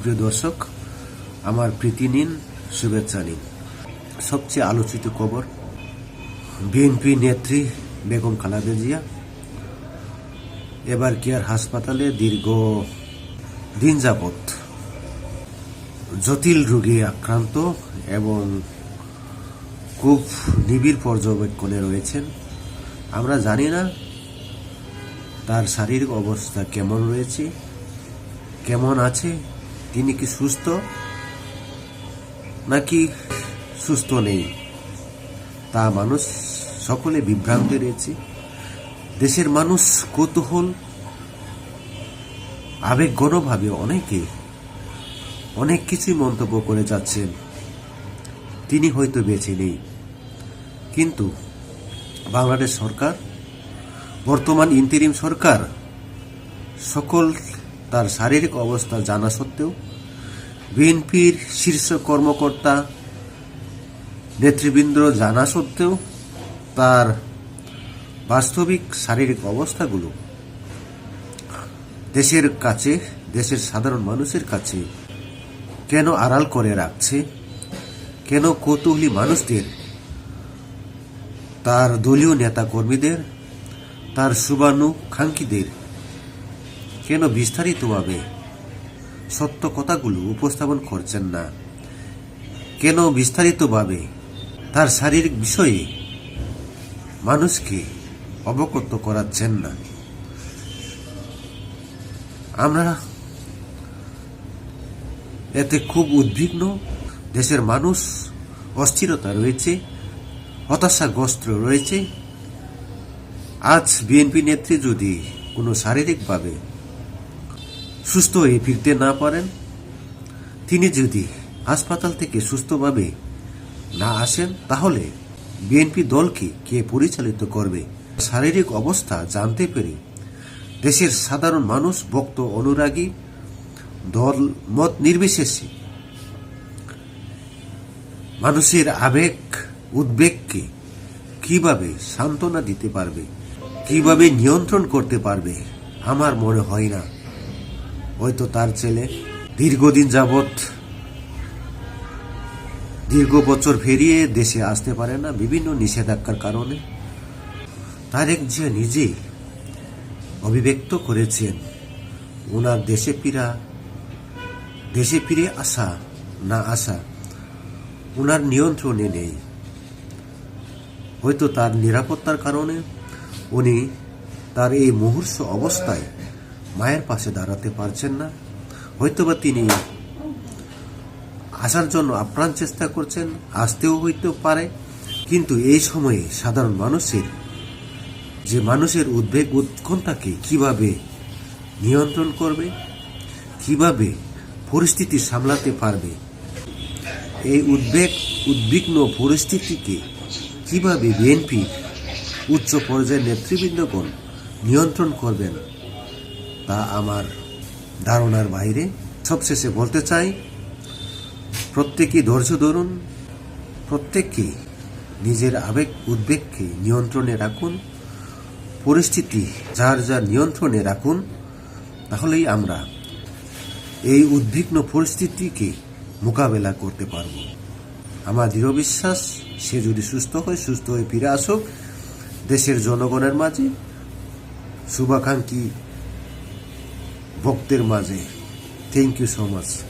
সুপ্রিয় দর্শক, আমার প্রীতি নিন, শুভেচ্ছা নিন। সবচেয়ে আলোচিত খবর, বিএনপি নেত্রী বেগম খালেদা জিয়া, এবার কেয়ার হাসপাতালে দীর্ঘ দিন যাবৎ জটিল রোগে আক্রান্ত এবং খুব নিবিড় পর্যবেক্ষণে রয়েছেন। আমরা জানি না তার শারীরিক অবস্থা কেমন রয়েছে, কেমন আছে তিনি কি সুস্থ? নাকি সুস্থ নেই? তা মানুষ সকলে বিভ্রান্তি রয়েছে। দেশের মানুষ কৌতূহল, আবেগঘনভাবে অনেকে, অনেক কিছুই মন্তব্য করে যাচ্ছেন। তিনি হয়তো বেঁচে নেই। কিন্তু বাংলাদেশ সরকার, বর্তমান ইন্তেরিম সরকার, সকল তার শারীরিক অবস্থা জানা সত্ত্বেও বিএনপির শীর্ষ কর্মকর্তা নেতৃবৃন্দ জানা সত্ত্বেও তার বাস্তবিক শারীরিক অবস্থাগুলো দেশের কাছে, দেশের সাধারণ মানুষের কাছে কেন আড়াল করে রাখছে, কেন কৌতূহলী মানুষদের, তার দলীয় নেতা কর্মীদের তার শুভানুখাঙ্ক্ষীদের কেন বিস্তারিতভাবে সত্য কথাগুলো উপস্থাপন করছেন না? কেন বিস্তারিতভাবে তার শারীরিক বিষয়ে মানুষকে অবগত করাচ্ছেন না? আমরা এতে খুব উদ্বিগ্ন। দেশের মানুষ অস্থিরতা রয়েছে, হতাশাগ্রস্ত রয়েছে। আজ বিএনপি নেত্রী যদি কোনো শারীরিকভাবে সুস্থ হয়ে ফিরতে না পারেন, তিনি যদি হাসপাতাল থেকে সুস্থভাবে না আসেন, তাহলে বিএনপি দলকে কে পরিচালিত করবে? শারীরিক অবস্থা জানতে পেরে দেশের সাধারণ মানুষ ভক্ত অনুরাগী দল মত নির্বিশেষে মানুষের আবেগ, উদ্বেগকে কীভাবে সান্ত্বনা দিতে পারবে, কীভাবে নিয়ন্ত্রণ করতে পারবে, আমার মনে হয় না। হয়তো তার ছেলে দীর্ঘদিন যাবৎ দীর্ঘ বছর ফেরিয়ে দেশে আসতে পারে না, বিভিন্ন নিষেধাজ্ঞার কারণে। তারেক জিয়া নিজে অভিব্যক্ত করেছেন, ওনার দেশে ফিরা, দেশে ফিরে আসা, না আসা, ওনার নিয়ন্ত্রণে নেই। হয়তো তার নিরাপত্তার কারণে উনি তার এই মুহূর্ত অবস্থায় মায়ের পাশে দাঁড়াতে পারছেন না। হয়তোবা তিনি আসার জন্য আপ্রাণ চেষ্টা করছেন, আসতেও হইতে পারে। কিন্তু এই সময়ে সাধারণ মানুষের, যে মানুষের উদ্বেগ উৎকণ্ঠাকে কীভাবে নিয়ন্ত্রণ করবে, কীভাবে পরিস্থিতি সামলাতে পারবে, এই উদ্বেগ, উদ্বিগ্ন পরিস্থিতিকে কীভাবে বিএনপি উচ্চ পর্যায়ের নেতৃবৃন্দগণ নিয়ন্ত্রণ করবেন তা আমার ধারণার বাইরে সবশেষে বলতে চাই, প্রত্যেকেই ধৈর্য ধরুন প্রত্যেককেই নিজের আবেগ, উদ্বেগকে নিয়ন্ত্রণে রাখুন, পরিস্থিতি যার যার নিয়ন্ত্রণে রাখুন, তাহলেই আমরা এই উদ্বিগ্ন পরিস্থিতিকে মোকাবেলা করতে পারব। আমার দৃঢ় বিশ্বাস, সে যদি সুস্থ হয়, সুস্থ হয়ে ফিরে আসুক, দেশের জনগণের মাঝে শুভাকাঙ্ক্ষী ভক্তের মাঝে। Thank you so much